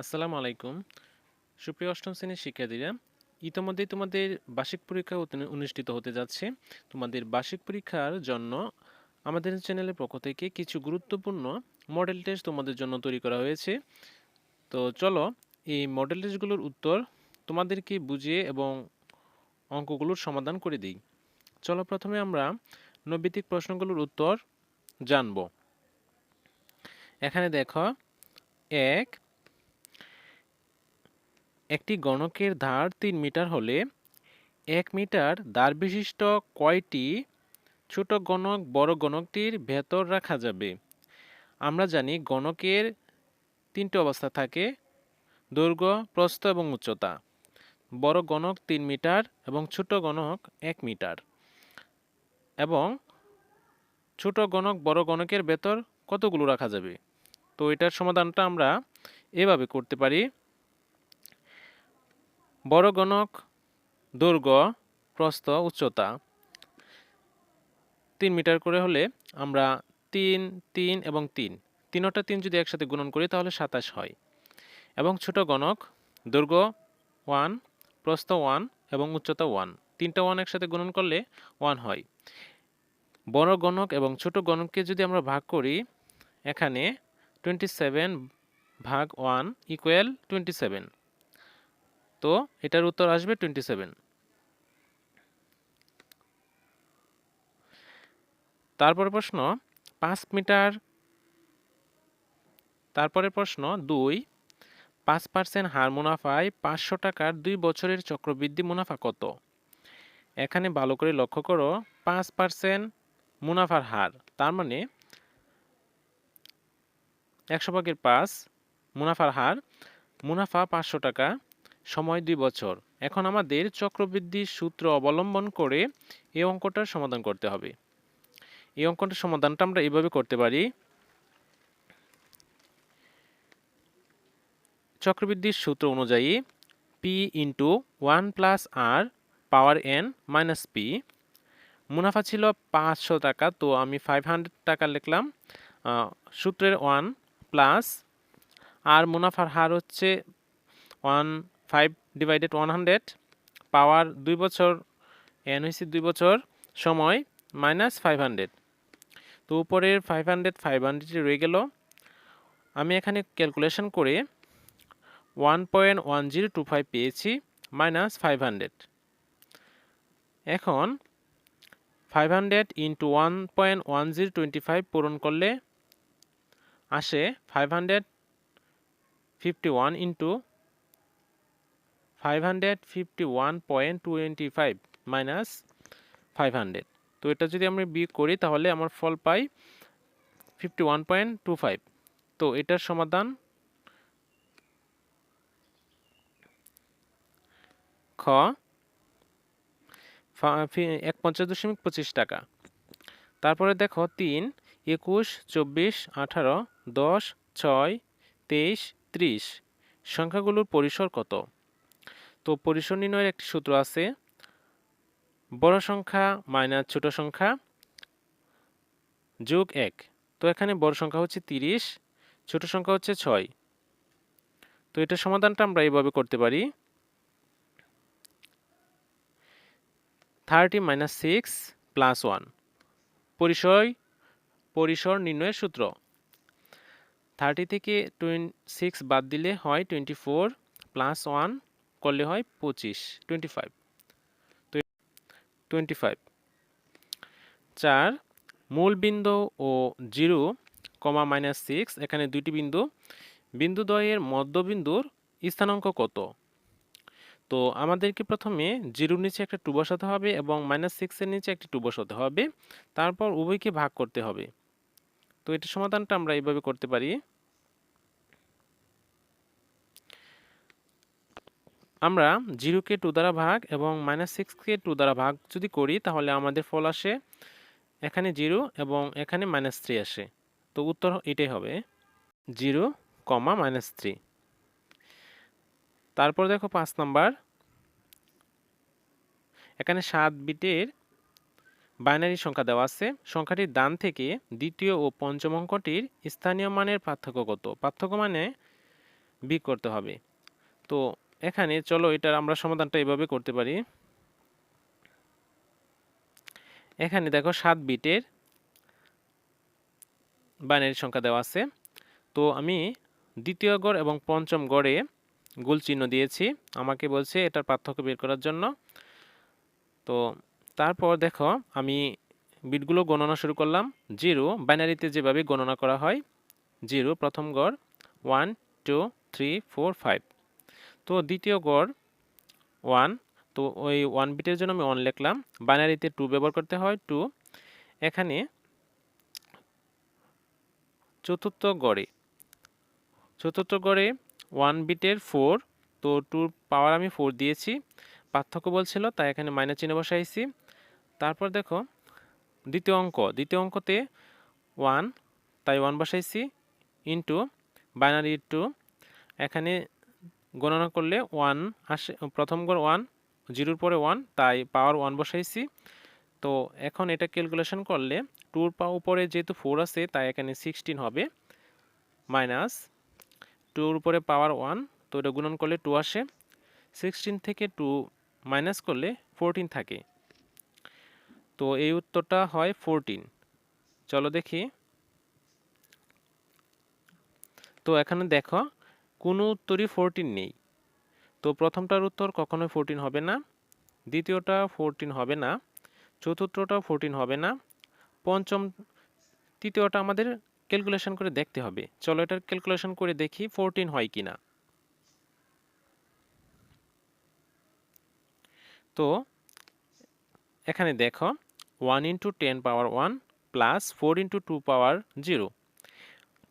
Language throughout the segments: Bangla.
আসসালামু আলাইকুম। সুপ্রিয় অষ্টম শ্রেণির শিক্ষার্থীরা, ইতোমধ্যেই তোমাদের বার্ষিক পরীক্ষা অনুষ্ঠিত হতে যাচ্ছে। তোমাদের বার্ষিক পরীক্ষার জন্য আমাদের চ্যানেলের পক্ষ থেকে কিছু গুরুত্বপূর্ণ মডেল টেস্ট তোমাদের জন্য তৈরি করা হয়েছে। তো চলো, এই মডেল টেস্টগুলোর উত্তর তোমাদেরকে বুঝিয়ে এবং অঙ্কগুলোর সমাধান করে দিই। চলো প্রথমে আমরা নৈবিত্তিক প্রশ্নগুলোর উত্তর জানব। এখানে দেখো, এক একটি গণকের ধার তিন মিটার হলে এক মিটার ধার বিশিষ্ট কয়টি ছোট গণক, বড় গণকটির ভেতর রাখা যাবে? আমরা জানি গণকের তিনটি অবস্থা থাকে, দৈর্ঘ্য, প্রস্থ এবং উচ্চতা। বড় গণক তিন মিটার এবং ছোট গণক এক মিটার। এবং ছোট গণক, বড় গণকের ভেতর কতগুলো রাখা যাবে? তো এটার সমাধানটা আমরা এভাবে করতে পারি। বড় গণক দৈর্ঘ্য প্রস্থ, উচ্চতা। তিন মিটার করে হলে আমরা তিন তিন এবং তিন। তিনটা তিন যদি একসাথে গুণন করি তাহলে সাতাশ হয়। এবং ছোট গণক দৈর্ঘ্য ওয়ান, প্রস্থ, ওয়ান এবং উচ্চতা, ওয়ান। তিনটা ওয়ান একসাথে গুণন করলে ওয়ান হয়। বড় গণক এবং ছোট গণককে যদি আমরা ভাগ করি, এখানে টোয়েন্টি সেভেন ভাগ ওয়ান ইকুয়াল টোয়েন্টি সেভেন। তো এটার উত্তর আসবে টোয়েন্টি সেভেন তারপরে প্রশ্ন, পাঁচ মিটার, তারপরে প্রশ্ন দুই, পাঁচ পার্সেন্ট হার মুনাফায় পাঁচশো টাকার দুই বছরের চক্রবৃদ্ধি মুনাফা কত? এখানে ভালো করে লক্ষ্য করো, পাঁচ পার্সেন্ট মুনাফার হার, তার মানে একশো ভাগের পাঁচ, মুনাফার হার, মুনাফা পাঁচশো টাকা সময় দুই বছর। এখন আমাদের চক্রবৃদ্ধি সূত্র অবলম্বন করে এই অঙ্কটার সমাধান করতে হবে। এই অঙ্কটার সমাধানটা আমরা এইভাবে করতে পারি। চক্রবৃদ্ধির সূত্র অনুযায়ী P into one plus R power N minus P মুনাফা ছিল পাঁচশো টাকা, তো আমি ফাইভ হান্ড্রেড টাকা লিখলাম। সূত্রের ওয়ান প্লাস আর মুনাফার হার হচ্ছে one five divided one hundred, power দুই বছর, এন হয়েছে দুই বছর, সময় মাইনাস ফাইভ হান্ড্রেড। তো উপরের ফাইভ হান্ড্রেড ফাইভ হান্ড্রেড রয়ে গেল। আমি এখানে ক্যালকুলেশন করে one point one zero two five পেয়েছি, মাইনাস ফাইভ হান্ড্রেড। এখন five hundred into one point one zero twenty five পূরণ করলে আসে five hundred fifty one into five hundred fifty one point twenty five minus five hundred তো এটা যদি আমরা বিয়োগ করি, তাহলে আমার ফল পাই fifty one point two five তো এটার সমাধান খ এক পঞ্চাশ দশমিক পঁচিশ টাকা। তারপরে দেখো তিন, একুশ, চব্বিশ, আঠারো, দশ, ছয়, তেইশ, ত্রিশ। সংখ্যাগুলোর পরিসর কত? তো পরিসর নির্ণয়ের একটি সূত্র আছে। বড় সংখ্যা মাইনাস ছোট সংখ্যা যোগ এক। তো এখানে বড় সংখ্যা হচ্ছে তিরিশ, ছোট সংখ্যা হচ্ছে ছয়। তো এটার সমাধানটা আমরা এইভাবে করতে পারি। Thirty minus six plus one. পরিসর পরিসর নির্ণয়ের সূত্র। থার্টি থেকে টোয়েন, সিক্স বাদ দিলে হয় টোয়েন্টি ফোর প্লাস ওয়ান। করলে হয় পঁচিশ টোয়েন্টি ফাইভ টোয়েন্টি ফাইভ চার, মূল বিন্দু ও জিরো, কমা মাইনাস সিক্স, এখানে দুইটি বিন্দু। বিন্দু দ্বয়ের মধ্যবিন্দুর স্থানাঙ্ক কত? তো আমাদেরকে প্রথমে জিরোর নিচে একটা টু বসাতে হবে এবং মাইনাস সিক্সের নিচে একটি টু বসাতে হবে। তারপর উভয়কে ভাগ করতে হবে। তো এটার সমাধানটা আমরা এইভাবে করতে পারি। আমরা জিরোকে টু দ্বারা ভাগ এবং মাইনাস সিক্সকে টু দ্বারা ভাগ যদি করি, তাহলে আমাদের ফল আসে এখানে জিরো এবং এখানে মাইনাস থ্রি আসে। তো উত্তর এটাই হবে, জিরো কমা মাইনাস থ্রি। তারপর দেখো পাঁচ নাম্বার। এখানে সাত বিটের বাইনারি সংখ্যা দেওয়া আছে। সংখ্যাটির দান থেকে দ্বিতীয় ও পঞ্চম অঙ্কটির স্থানীয় মানের পার্থক্য কত? পার্থক্য মানে বিয়োগ করতে হবে। তো এখানে চলো এটার আমরা সমাধানটা এভাবে করতে পারি। এখানে দেখো সাত বিটের বাইনারি সংখ্যা দেওয়া আছে। তো আমি দ্বিতীয় গড় এবং পঞ্চম গড়ে গোল চিহ্ন দিয়েছি। আমাকে বলছে এটার পার্থক্য বের করার জন্য। তো তারপর দেখো আমি বিটগুলো গণনা শুরু করলাম। জিরো, বাইনারিতে যেভাবে গণনা করা হয়, জিরো প্রথম গড়, one, two, three, four, five. তো দ্বিতীয় গড় ওয়ান তো ওই ওয়ান বিটের জন্য আমি ওয়ান লিখলাম। বাইনারিতে টু ব্যবহার করতে হয় টু এখানে চতুর্থ গড়ে চতুর্থ গড়ে ওয়ান বিটের ফোর তো টুর পাওয়ার আমি ফোর দিয়েছি। পার্থক্য বলছিল, তাই এখানে মাইনাস চিহ্ন বসাইছি। তারপর দেখো, দ্বিতীয় অঙ্ক, দ্বিতীয় অঙ্কতে ওয়ান তাই ওয়ান বসাইছি ইন্টু বাইনারি টু এখানে গণনা করলে ওয়ান আসে, প্রথম গড় ওয়ান জিরোর পরে ওয়ান তাই পাওয়ার ওয়ান বসাইছি। তো এখন এটা ক্যালকুলেশন করলে টুর পা উপরে যেহেতু ফোর আছে, তাই এখানে সিক্সটিন হবে মাইনাস টুর উপরে পাওয়ার ওয়ান তো এটা গুণন করলে টু আসে। সিক্সটিন থেকে টু মাইনাস করলে ফোরটিন থাকে। তো এই উত্তরটা হয় ফোরটিন চলো দেখি। তো এখানে দেখো কোনো উত্তরই ফোরটিন নেই। তো প্রথমটার উত্তর কখনোই ফোরটিন হবে না, দ্বিতীয়টা ফোরটিন হবে না, চতুর্থটা ফোরটিন হবে না, পঞ্চম, তৃতীয়টা আমাদের ক্যালকুলেশন করে দেখতে হবে। চলো এটার ক্যালকুলেশন করে দেখি ফোরটিন হয় কি না তো এখানে দেখো one into ten power one plus four into two power zero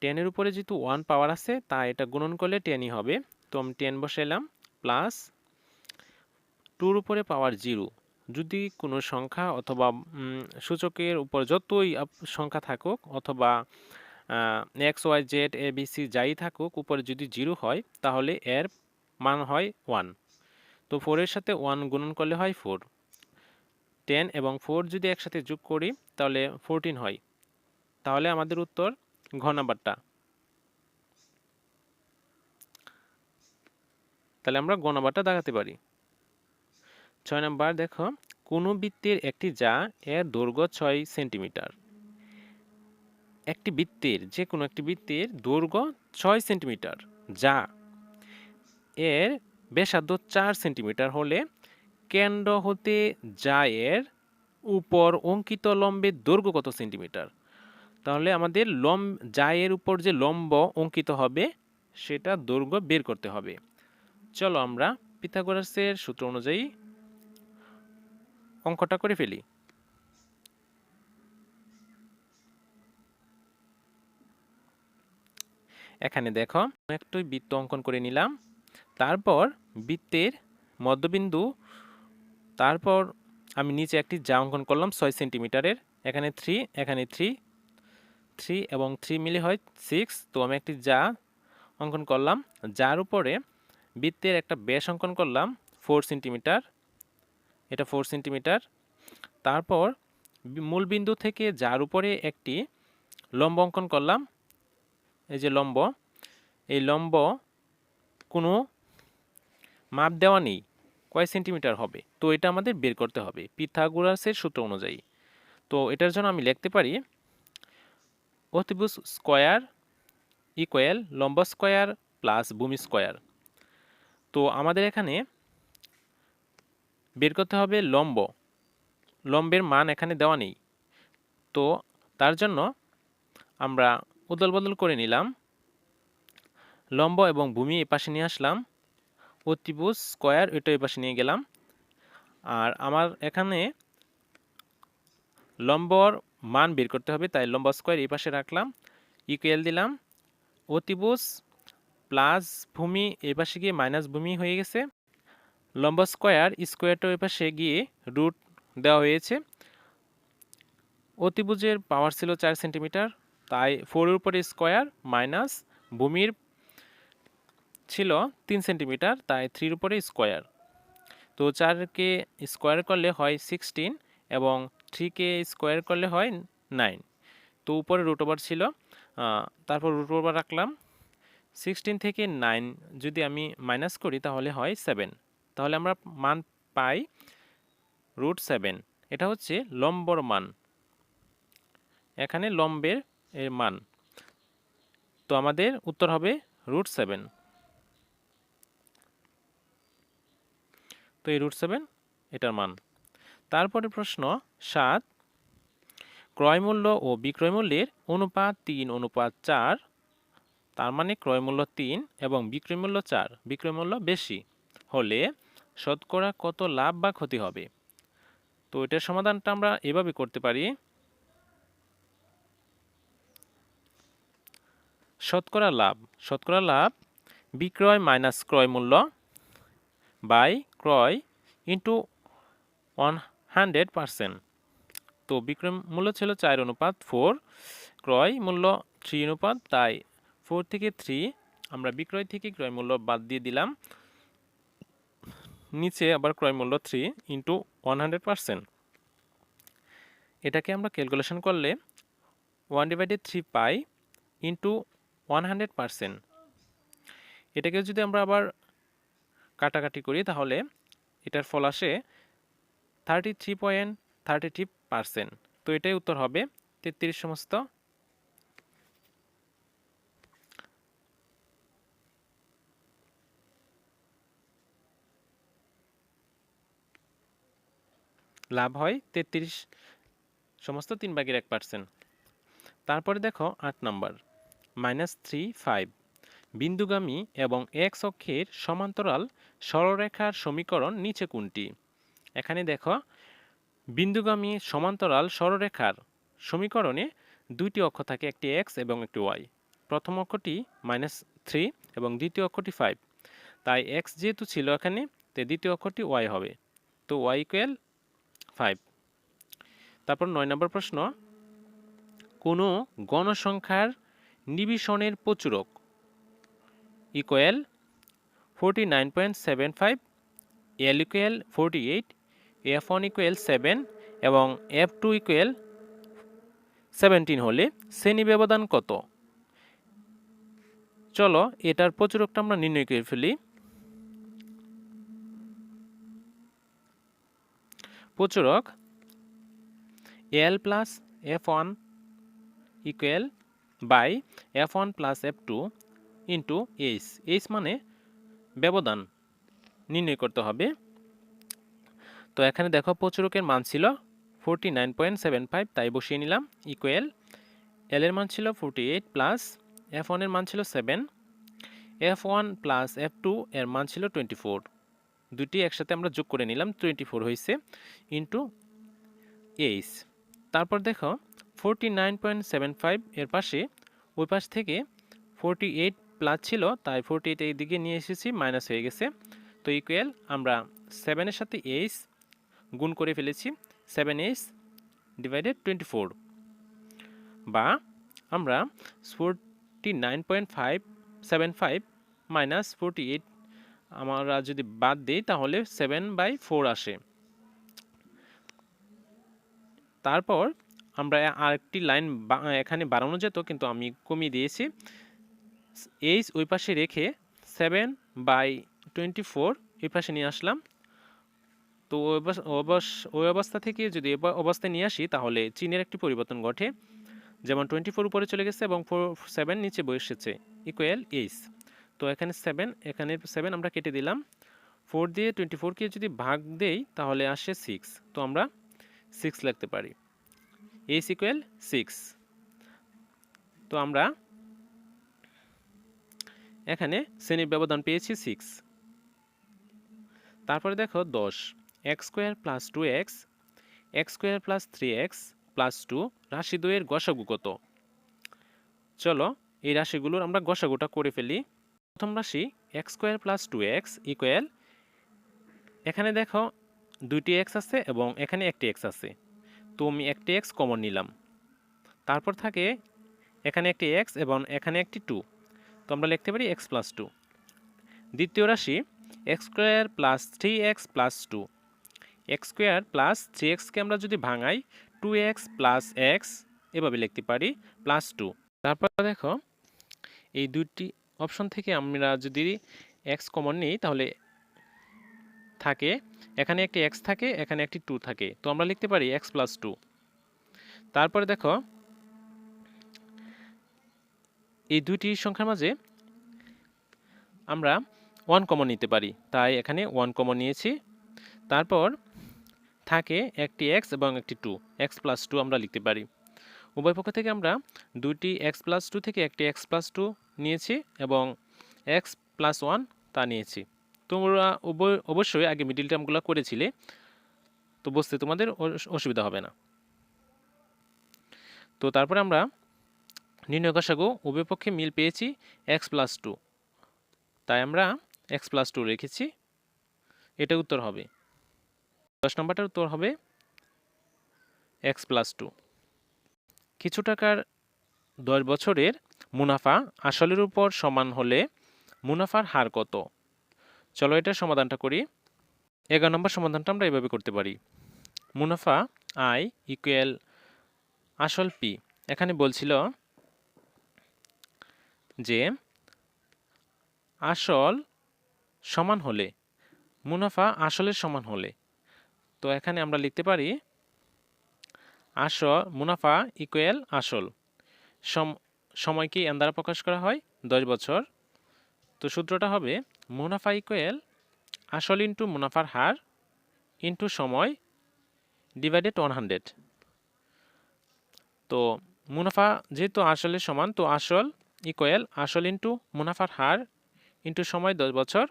টেনের উপরে যেহেতু ওয়ান পাওয়ার আছে তা এটা গুণন করলে টেনই হবে। তো আমি টেন বসাইলাম প্লাস টুর উপরে পাওয়ার জিরো যদি কোনো সংখ্যা অথবা সূচকের উপর যতই সংখ্যা থাকুক অথবা X Y Z A B C যাই থাকুক, উপরে যদি জিরো হয়, তাহলে এর মান হয় ওয়ান তো ফোরের সাথে ওয়ান গুণন করলে হয় ফোর টেন এবং ফোর যদি একসাথে যোগ করি, তাহলে ফোরটিন হয়। তাহলে আমাদের উত্তর ঘ নাম্বারটা। তাহলে আমরা গ নাম্বারটা পারি। ছয় নম্বর, দেখো, কোনো বৃত্তের একটি যা এর দৈর্ঘ্য ছয় সেন্টিমিটার। একটি বৃত্তের, যে কোনো একটি বৃত্তের দৈর্ঘ্য ছয় সেন্টিমিটার। যা এর ব্যাসার্ধ চার সেন্টিমিটার হলে কেন্দ্র হতে যা এর উপর অঙ্কিত লম্বের দৈর্ঘ্য কত সেন্টিমিটার? তাহলে আমাদের লম জায়ের উপর যে লম্ব অঙ্কিত হবে, সেটা দৈর্ঘ্য বের করতে হবে। চলো আমরা পিথাগোরাসের সূত্র অনুযায়ী অঙ্কটা করে ফেলি। এখানে দেখো একটু বৃত্ত অঙ্কন করে নিলাম। তারপর বৃত্তের মধ্যবিন্দু, তারপর আমি নিচে একটি যা অঙ্কন করলাম, ছয় সেন্টিমিটারের। এখানে থ্রি এখানে থ্রি থ্রি এবং থ্রি মিলে হয় সিক্স। তো আমি একটি যা অঙ্কন করলাম। যার উপরে বৃত্তের একটা ব্যাস অঙ্কন করলাম ফোর সেন্টিমিটার। এটা ফোর সেন্টিমিটার। তারপর মূল বিন্দু থেকে যার উপরে একটি লম্ব অঙ্কন করলাম। এই যে লম্ব, এই লম্ব কোনো মাপ দেওয়া নেই। কয় সেন্টিমিটার হবে? তো এটা আমাদের বের করতে হবে। পিথাগোরাসের সূত্র অনুযায়ী। তো এটার জন্য আমি লিখতে পারি অতিভুজ স্কোয়ার, ইকুয়াল লম্ব স্কোয়ার প্লাস ভূমি স্কোয়ার। তো আমাদের এখানে বের করতে হবে লম্ব। লম্বের মান এখানে দেওয়া নেই। তো তার জন্য আমরা উদল বদল করে নিলাম। লম্ব এবং ভূমি এ পাশে নিয়ে আসলাম। অতিভুজ স্কোয়ার এটা এ পাশে নিয়ে গেলাম। আর আমার এখানে লম্বর মান বের করতে হবে, তাই লম্ব স্কোয়ার এই পাশে রাখলাম ইকুয়াল দিলাম, অতিভুজ প্লাস ভূমি এই পাশে গিয়ে মাইনাস ভূমি হয়ে গেছে, লম্ব স্কোয়ার স্কোয়ারটা ওই পাশে গিয়ে রুট দেওয়া হয়েছে, অতিভুজের পাওয়ার ছিল চার সেন্টিমিটার তাই ফোরের উপরে স্কোয়ার মাইনাস ভূমির ছিল তিন সেন্টিমিটার তাই থ্রির উপরে স্কোয়ার তো চারকে স্কোয়ার করলে হয় সিক্সটিন এবং থ্রিকে স্কোয়ার করলে হয় নাইন তো উপরে রুট ওভার ছিল তারপর রুট ওভার রাখলাম। সিক্সটিন থেকে নাইন যদি আমি মাইনাস করি তাহলে হয় সেভেন তাহলে আমরা মান পাই রুট সেভেন এটা হচ্ছে লম্বর মান। এখানে লম্বের এর মান। তো আমাদের উত্তর হবে রুট সেভেন তো এই রুট সেভেন এটার মান। তারপরে প্রশ্ন সাত ক্রয় মূল্য ও বিক্রয় মূল্যের অনুপাত তিন, অনুপাত চার, তার মানে ক্রয় মূল্য তিন এবং বিক্রয় মূল্য চার বিক্রয় মূল্য বেশি হলে শতকরা কত লাভ বা ক্ষতি হবে? তো এটার সমাধানটা আমরা এভাবে করতে পারি। শতকরা লাভ শতকরা লাভ বিক্রয় মাইনাস ক্রয় মূল্য বাই ক্রয় ইন্টু ওয়ান হান্ড্রেড পারসেন্ট। তো বিক্রয় মূল্য ছিল চার অনুপাত ফোর ক্রয় মূল্য থ্রি অনুপাত, তাই ফোর থেকে থ্রি আমরা বিক্রয় থেকে ক্রয় মূল্য বাদ দিয়ে দিলাম। নিচে আবার ক্রয় মূল্য three into one hundred percent এটাকে আমরা ক্যালকুলেশন করলে ওয়ান ডিভাইডেড থ্রি পাই ইন্টু ওয়ান হান্ড্রেড পারসেন্ট এটাকে যদি আমরা আবার কাটাকাটি করি, তাহলে এটার ফল আসে thirty three point thirty three percent তো এটাই উত্তর হবে তেত্রিশ সমস্ত। লাভ হয় তেত্রিশ সমস্ত তিন ভাগের এক পার্সেন্ট তারপরে দেখো আট নম্বর মাইনাস থ্রি ফাইভ বিন্দুগামী এবং এক্স অক্ষের সমান্তরাল সরলরেখার সমীকরণ নিচে কোনটি? এখানে দেখো, বিন্দুগামী সমান্তরাল সরলরেখার সমীকরণে দুইটি অক্ষ থাকে, একটি এক্স এবং একটি ওয়াই প্রথম অক্ষটি মাইনাস থ্রি এবং দ্বিতীয় অক্ষটি ফাইভ তাই এক্স যেহেতু ছিল এখানে তো দ্বিতীয় অক্ষটি ওয়াই হবে। তো ওয়াই ইকুয়াল ফাইভ তারপর নয় নম্বর প্রশ্ন, কোনো গণসংখ্যার নিবিষণের প্রচুরক equal forty nine point seven five L equal forty eight F one equal seven এবং এফ টু ইকুয়াল সেভেন্টিন হলে শ্রেণি ব্যবধান কত? চলো এটার প্রচুরকটা আমরা নির্ণয় করে ফেলি। প্রচুরক L plus F one equal by F one plus F two into H H মানে ব্যবধান। নির্ণয় করতে হবে। তো এখানে দেখো প্রচুরকের মান ছিল forty nine point seven five তাই বসিয়ে নিলাম ইকুয়েল এল এর মান ছিল ফোরটি এইট প্লাস এফ ওয়ানের মান ছিল seven F one plus F two এর মান ছিল টোয়েন্টি ফোর দুটি একসাথে আমরা যোগ করে নিলাম টোয়েন্টি ফোর হয়েছে ইন্টু এইচ তারপর দেখো forty nine point seven five এর পাশে, ওই পাশ থেকে ফোরটি এইট প্লাস ছিল, তাই ফোরটি এইট এই দিকে নিয়ে এসেছি মাইনাস হয়ে গেছে। তো ইকুয়াল আমরা সেভেনের সাথে এইচ গুণ করে ফেলেছি seven H divided twenty four বা আমরা forty nine point five seven five minus forty eight আমরা যদি বাদ দিই, তাহলে সেভেন বাই ফোর আসে। তারপর আমরা আরেকটি লাইন এখানে বাড়ানো যেত, কিন্তু আমি কমিয়ে দিয়েছি। এইচ ওই পাশে রেখে সেভেন বাই টোয়েন্টি ফোর ওই পাশে নিয়ে আসলাম। তো ওই অবস্থা থেকে যদি অবস্থায় নিয়ে আসি, তাহলে চীনের একটি পরিবর্তন ঘটে। যেমন টোয়েন্টি ফোর উপরে চলে গেছে এবং ফোর সেভেন নিচে বসেছে ইকুয়াল এইচ তো এখানে সেভেন এখানে সেভেন আমরা কেটে দিলাম। ফোর দিয়ে টোয়েন্টি ফোরকে যদি ভাগ দেই, তাহলে আসে সিক্স তো আমরা সিক্স লাগতে পারি। এইচ ইকুয়াল সিক্স তো আমরা এখানে শ্রেণির ব্যবধান পেয়েছি সিক্স তারপরে দেখো দশ। X square plus two X X square plus three X plus two রাশি দুয়ের গসাগু কত? চলো এই রাশিগুলোর আমরা গসাগুটা করে ফেলি। প্রথম রাশি X square plus two X equal এখানে দেখো দুইটি এক্স আছে এবং এখানে একটি এক্স আছে। তো আমি একটি এক্স কমন নিলাম। তারপর থাকে এখানে একটি এক্স এবং এখানে একটি টু। তো আমরা লিখতে পারি এক্স প্লাস টু। দ্বিতীয় রাশি x square plus three x plus two. X square plus three এক্সকে আমরা যদি ভাঙাই, টু এক্স প্লাস এক্স, এভাবে লিখতে পারি, প্লাস টু। তারপর দেখো, এই দুটি অপশন থেকে আমরা যদি এক্স কমন নিই, তাহলে থাকে, এখানে একটি এক্স থাকে, এখানে একটি টু থাকে। তো আমরা লিখতে পারি এক্স প্লাস টু। তারপরে দেখো, এই দুইটি সংখ্যার মাঝে আমরা ওয়ান কমন নিতে পারি। তাই এখানে ওয়ান কমন নিয়েছি। তারপর থাকে একটি এক্স এবং একটি টু এক্স প্লাস টু আমরা লিখতে পারি। উভয় পক্ষ থেকে আমরা দুইটি এক্স প্লাস টু থেকে একটি এক্স প্লাস টু নিয়েছি এবং এক্স প্লাস ওয়ান তা নিয়েছি। তোমরা অবশ্যই আগে মিডিল টার্মগুলো করেছিলে, তো বুঝতে তোমাদের অসুবিধা হবে না। তো তারপরে আমরা নির্ণয় কষাগু উভয় পক্ষে মিল পেয়েছি এক্স প্লাস টু তাই আমরা এক্স প্লাস টু রেখেছি। এটা উত্তর হবে। দশ নম্বরটার উত্তর হবে এক্স প্লাস টু কিছু টাকার দশ বছরের মুনাফা আসলের উপর সমান হলে মুনাফার হার কত? চলো এটার সমাধানটা করি। এগারো নম্বর সমাধানটা আমরা এভাবে করতে পারি। মুনাফা আই ইকুয়াল আসল পি এখানে বলছিল যে আসল সমান হলে, মুনাফা আসলের সমান হলে তো এখানে আমরা লিখতে পারি আসল, মুনাফা ইকুয়াল আসল। সম সময়কে এন দ্বারা প্রকাশ করা হয়? দশ বছর। তো সূত্রটা হবে মুনাফা ইকুয়াল আসল ইন্টু মুনাফার হার ইন্টু সময় ডিভাইডেড ওয়ান হান্ড্রেড তো মুনাফা যেহেতু আসলের সমান, তো আসল ইকুয়াল আসল ইন্টু মুনাফার হার ইন্টু সময় দশ বছর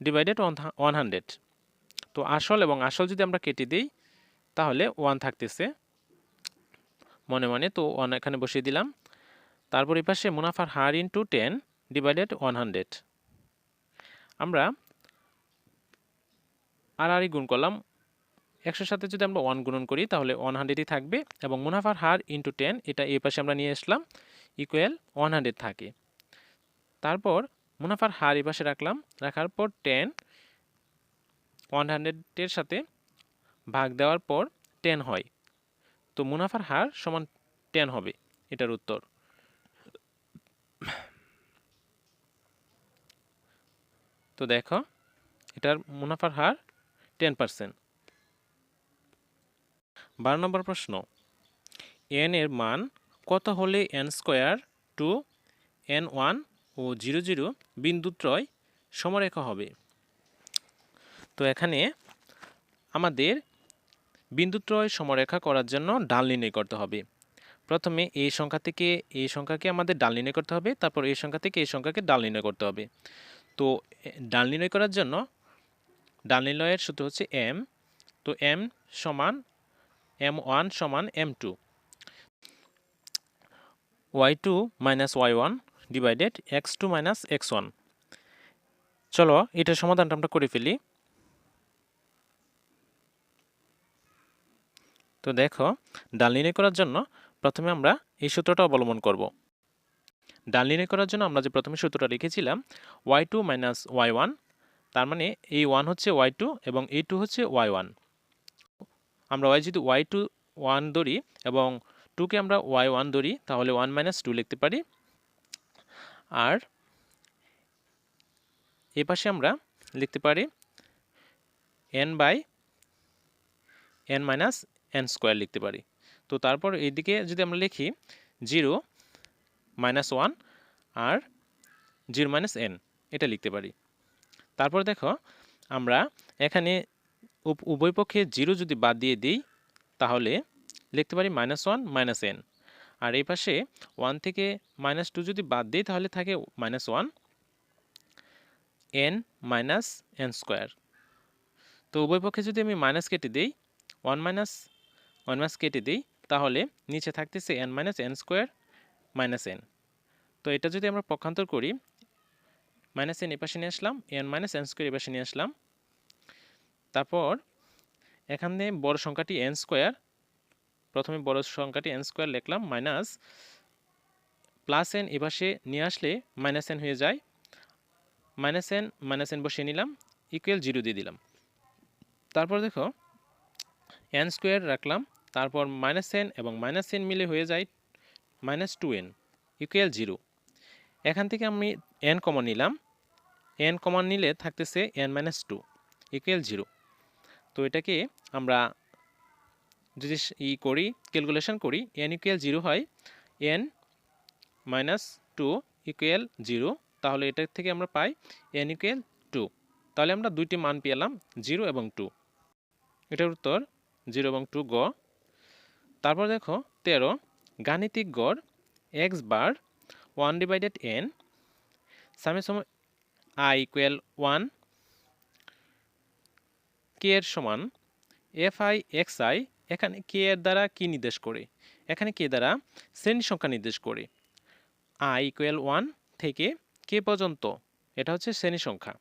ডিভাইডেড ওয়ান হান্ড্রেড তো আসল এবং আসল যদি আমরা কেটে দিই, তাহলে ওয়ান থাকতেছে। মনে মনে তো ওয়ান এখানে বসিয়ে দিলাম। তারপর এই পাশে মুনাফার হার into ten divided one hundred আমরা আর আরই গুণ করলাম। একশোর সাথে যদি আমরা ওয়ান গুণন করি, তাহলে ওয়ান হান্ড্রেডই থাকবে এবং মুনাফার হার ইন্টু টেন এটা এই পাশে আমরা নিয়ে আসলাম ইকুয়াল ওয়ান হান্ড্রেড থাকে। তারপর মুনাফার হার এই পাশে রাখলাম, রাখার পর টেন ওয়ান হান্ড্রেডের সাথে ভাগ দেওয়ার পর টেন হয় তো মুনাফার হার সমান টেন হবে এটার উত্তর তো দেখো এটার মুনাফার হার টেন পার্সেন্ট বারো নম্বর প্রশ্ন এন এর মান কত হলে N square two N one O zero zero বিন্দুত্রয় সমরেখা হবে তো এখানে আমাদের বিন্দুত্রয় সমরেখা করার জন্য ডাল নির্ণয় করতে হবে। প্রথমে এই সংখ্যা থেকে এই সংখ্যাকে আমাদের ডাল নির্ণয় করতে হবে, তারপর এই সংখ্যা থেকে এই সংখ্যাকে ডাল নির্ণয় করতে হবে। তো ডাল নির্ণয় করার জন্য ডাল নির্ণয়ের সূত্র হচ্ছে এম, তো এম সমান এম ওয়ান সমান M two. Y two minus Y one divided X two minus X one. চলো, এটার সমাধানটা আমরা করে ফেলি। তো দেখো, ডাল নির্ণয় করার জন্য প্রথমে আমরা এই সূত্রটা অবলম্বন করব। ডাল নির্ণয় করার জন্য আমরা যে প্রথমে সূত্রটা লিখেছিলাম Y two minus Y one তার মানে এই ওয়ান হচ্ছে ওয়াই টু এবং এই টু হচ্ছে ওয়াই ওয়ান আমরা ওয়াই যদি ওয়াই টু ওয়ান ধরি এবং টুকে আমরা ওয়াই ওয়ান ধরি, তাহলে ওয়ান মাইনাস টু লিখতে পারি। আর এ পাশে আমরা লিখতে পারি n by n minus n square লিখতে পারি। তো তারপর এইদিকে যদি আমরা লিখি জিরো মাইনাস ওয়ান আর জিরো মাইনাস এন এটা লিখতে পারি। তারপর দেখো, আমরা এখানে উভয় পক্ষে জিরো যদি বাদ দিয়ে দিই, তাহলে লিখতে পারি মাইনাস ওয়ান মাইনাস এন আর এই পাশে ওয়ান থেকে মাইনাস টু যদি বাদ দিই, তাহলে থাকে minus one n minus n square তো উভয় পক্ষে যদি আমি মাইনাস কেটে দিই ওয়ান মাইনাস ওয়ান মাইনাস কেটে দিই, তাহলে নিচে থাকতেছে n minus n square minus n তো এটা যদি আমরা পক্ষান্তর করি মাইনাস এন এপাশে নিয়ে আসলাম এন মাইনাস এন স্কোয়ার এপাশে নিয়ে আসলাম। তারপর এখানে বড় সংখ্যাটি এন স্কোয়ার প্রথমে বড় সংখ্যাটি এন স্কোয়ার লিখলাম মাইনাস প্লাস এন এপাশে নিয়ে আসলে মাইনাস এন হয়ে যায়। মাইনাস এন মাইনাস এন বসিয়ে নিলাম ইকুয়াল জিরো দিয়ে দিলাম। তারপর দেখো এন স্কোয়ার রাখলাম, তারপর মাইনাস এন এবং মাইনাস এন মিলে হয়ে যায় minus two n equal zero এখান থেকে আমি এন কমন নিলাম এন কমন নিলে থাকতেছে n minus two equal zero তো এটাকে আমরা যদি ই করি ক্যালকুলেশন করি এন ইকুয়াল জিরো হয় n minus two equal zero তাহলে এটার থেকে আমরা পাই এন ইকুয়াল টু তাহলে আমরা দুইটি মান পেলাম জিরো এবং টু এটার উত্তর জিরো এবং টু গ। তারপর দেখো, তেরো। গাণিতিক গড় x bar one divided n সামের সময় আই ইকুয়াল ওয়ান কে এর সমান এফ আই এক্স আই এখানে কে এর দ্বারা কি নির্দেশ করে? এখানে কে দ্বারা শ্রেণি সংখ্যা নির্দেশ করে। আই ইকুয়াল ওয়ান থেকে কে পর্যন্ত, এটা হচ্ছে শ্রেণি সংখ্যা।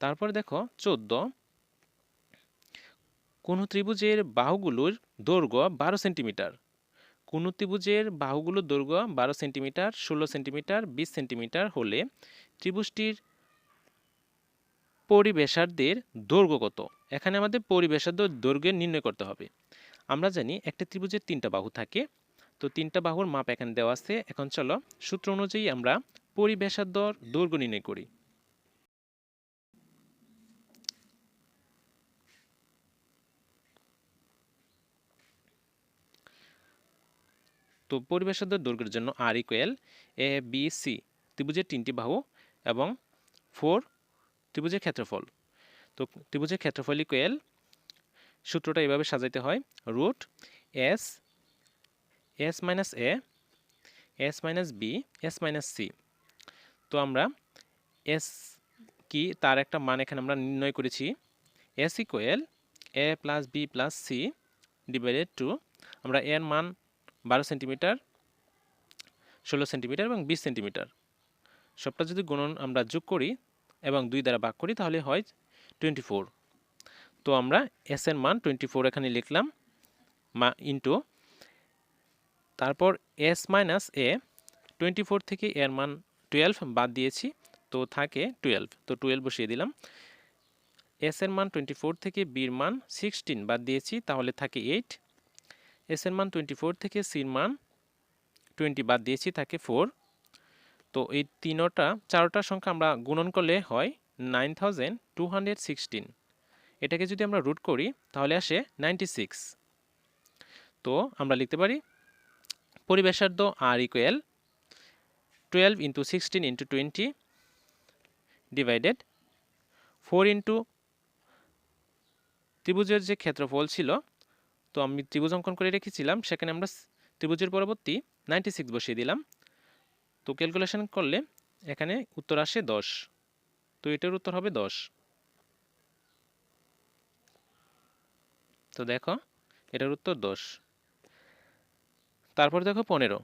তারপরে দেখো, চোদ্দ। কোনো ত্রিভুজের বাহুগুলোর দৈর্ঘ্য বারো সেন্টিমিটার। কোনো ত্রিভুজের বাহুগুলোর দৈর্ঘ্য বারো সেন্টিমিটার, ষোলো সেন্টিমিটার, বিশ সেন্টিমিটার হলে ত্রিভুজটির পরিবেশার্ধের দৈর্ঘ্য কত? এখানে আমাদের পরিবেশার্ধ দৈর্ঘ্য নির্ণয় করতে হবে। আমরা জানি একটা ত্রিভুজের তিনটা বাহু থাকে। তো তিনটা বাহুর মাপ এখানে দেওয়া আছে। এখন চলো সূত্র অনুযায়ী আমরা পরিবেশার্ধর দৈর্ঘ্য নির্ণয় করি। তো পরিবেশার্ধ দৈর্ঘ্যের জন্য আর ইকুয়াল এ, বি, সি, ত্রিভুজের তিনটি বাহু এবং ফোর ত্রিভুজের ক্ষেত্রফল। তো ত্রিভুজের ক্ষেত্রফল ইকুয়াল সূত্রটা এভাবে সাজাইতে হয়, root s s minus a, s minus b, s minus c. তো আমরা এস কি তার একটা মান এখানে আমরা নির্ণয় করেছি, s equal a plus b plus c divided two, আমরা এর মান বারো সেন্টিমিটার, ষোলো সেন্টিমিটার এবং বিশ সেন্টিমিটার। সবটা যদি গুণন আমরা যোগ করি এবং দুই দ্বারা ভাগ করি তাহলে হয় টোয়েন্টি ফোর। তো আমরা এস এর মান টোয়েন্টি ফোর এখানে লিখলাম, মা ইন্টু তারপর s minus a, twenty four থেকে এর মান টুয়েলভ বাদ দিয়েছি, তো থাকে টুয়েলভ। তো টুয়েলভ বসিয়ে দিলাম। এস এর মান টোয়েন্টি ফোর থেকে বির মান সিক্সটিন বাদ দিয়েছি, তাহলে থাকে এইট। এস এর মান টোয়েন্টি ফোর থেকে সির মান টোয়েন্টি বাদ দিয়েছি, থাকে ফোর তো এই তিনোটা, চারোটা সংখ্যা আমরা গুণন করলে হয় nine thousand two hundred sixteen এটাকে যদি আমরা রুট করি, তাহলে আসে নাইনটি সিক্স তো আমরা লিখতে পারি, পরিবেশার্ধ আর equal twelve into sixteen into twenty divided four into ত্রিভুজের যে ক্ষেত্রফল ছিল তো আমি ত্রিভুজ অঙ্কন করে রেখেছিলাম, সেখানে আমরা ত্রিভুজের পরবর্তী নাইনটি সিক্স বসিয়ে দিলাম। তো ক্যালকুলেশন করলে এখানে উত্তর আসে দশ। তো এটার উত্তর হবে দশ। তো দেখো, এটার উত্তর দশ। তারপর দেখো পনেরো।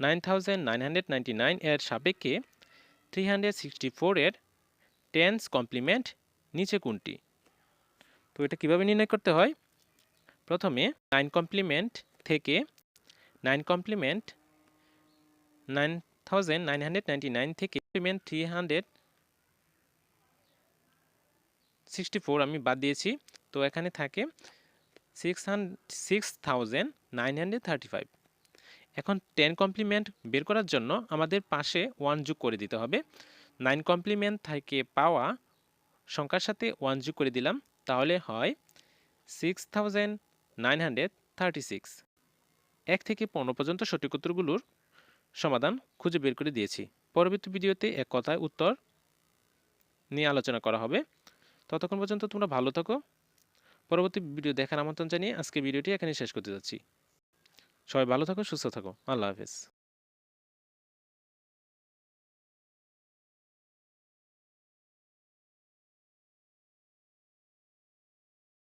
Nine thousand nine hundred nine এর সাপেক্ষে থ্রি হান্ড্রেড সিক্সটি ফোরের টেন্স কমপ্লিমেন্ট নিচে কোনটি? তো এটা কীভাবে নির্ণয় করতে হয়? প্রথমে নাইন কমপ্লিমেন্ট থেকে nine complement nine thousand nine hundred ninety nine থেকে complement three hundred sixty four আমি বাদ দিয়েছি। তো এখানে থাকে six six thousand nine hundred thirty five এখন টেন কমপ্লিমেন্ট বের করার জন্য আমাদের পাশে ওয়ান যোগ করে দিতে হবে। নাইন কমপ্লিমেন্ট থেকে পাওয়া সংখ্যার সাথে ওয়ান যোগ করে দিলাম। তাহলে হয় six thousand nine hundred thirty six. এক থেকে পনেরো পর্যন্ত সঠিক উত্তরগুলোর সমাধান খুঁজে বের করে দিয়েছি। পরবর্তী ভিডিওতে এক কথায় উত্তর নিয়ে আলোচনা করা হবে। ততক্ষণ পর্যন্ত তোমরা ভালো থাকো। পরবর্তী ভিডিও দেখার আমন্ত্রণ জানিয়ে আজকে ভিডিওটি এখানে শেষ করতে যাচ্ছি। সবাই ভালো থাকো, সুস্থ থাকো। আল্লাহ হাফেজ।